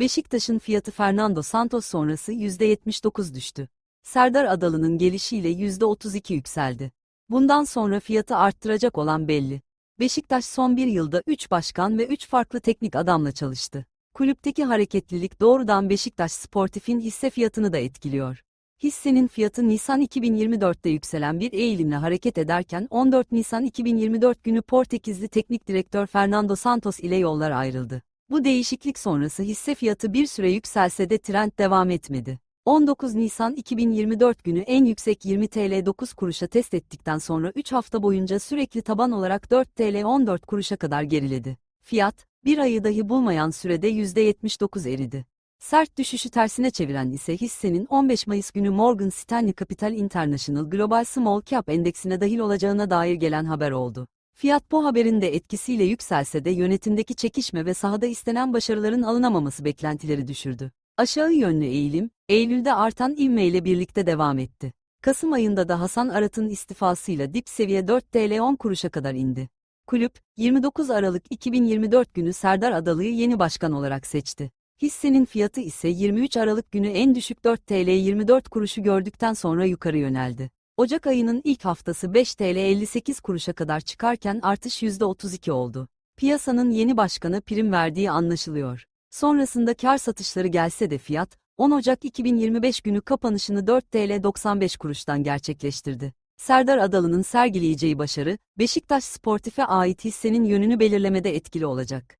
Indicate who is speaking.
Speaker 1: Beşiktaş'ın fiyatı Fernando Santos sonrası %79 düştü. Serdar Adalı'nın gelişiyle %32 yükseldi. Bundan sonra fiyatı arttıracak olan belli. Beşiktaş son bir yılda 3 başkan ve 3 farklı teknik adamla çalıştı. Kulüpteki hareketlilik doğrudan Beşiktaş Sportif'in hisse fiyatını da etkiliyor. Hissenin fiyatı Nisan 2024'te yükselen bir eğilimle hareket ederken 14 Nisan 2024 günü Portekizli teknik direktör Fernando Santos ile yollar ayrıldı. Bu değişiklik sonrası hisse fiyatı bir süre yükselse de trend devam etmedi. 19 Nisan 2024 günü en yüksek 20 TL 9 kuruşa test ettikten sonra 3 hafta boyunca sürekli taban olarak 4 TL 14 kuruşa kadar geriledi. Fiyat, bir ayı dahi bulmayan sürede %79 eridi. Sert düşüşü tersine çeviren ise hissenin 15 Mayıs günü Morgan Stanley Capital International Global Small Cap Endeksine dahil olacağına dair gelen haber oldu. Fiyat bu haberin de etkisiyle yükselse de yönetimdeki çekişme ve sahada istenen başarıların alınamaması beklentileri düşürdü. Aşağı yönlü eğilim, Eylül'de artan ivmeyle birlikte devam etti. Kasım ayında da Hasan Arat'ın istifasıyla dip seviye 4 TL 10 kuruşa kadar indi. Kulüp, 29 Aralık 2024 günü Serdar Adalı'yı yeni başkan olarak seçti. Hissenin fiyatı ise 23 Aralık günü en düşük 4 TL 24 kuruşu gördükten sonra yukarı yöneldi. Ocak ayının ilk haftası 5 TL 58 kuruşa kadar çıkarken artış %32 oldu. Piyasanın yeni başkanı prim verdiği anlaşılıyor. Sonrasında kar satışları gelse de fiyat, 10 Ocak 2025 günü kapanışını 4 TL 95 kuruştan gerçekleştirdi. Serdar Adalı'nın sergileyeceği başarı, Beşiktaş Sportif'e ait hissenin yönünü belirlemede etkili olacak.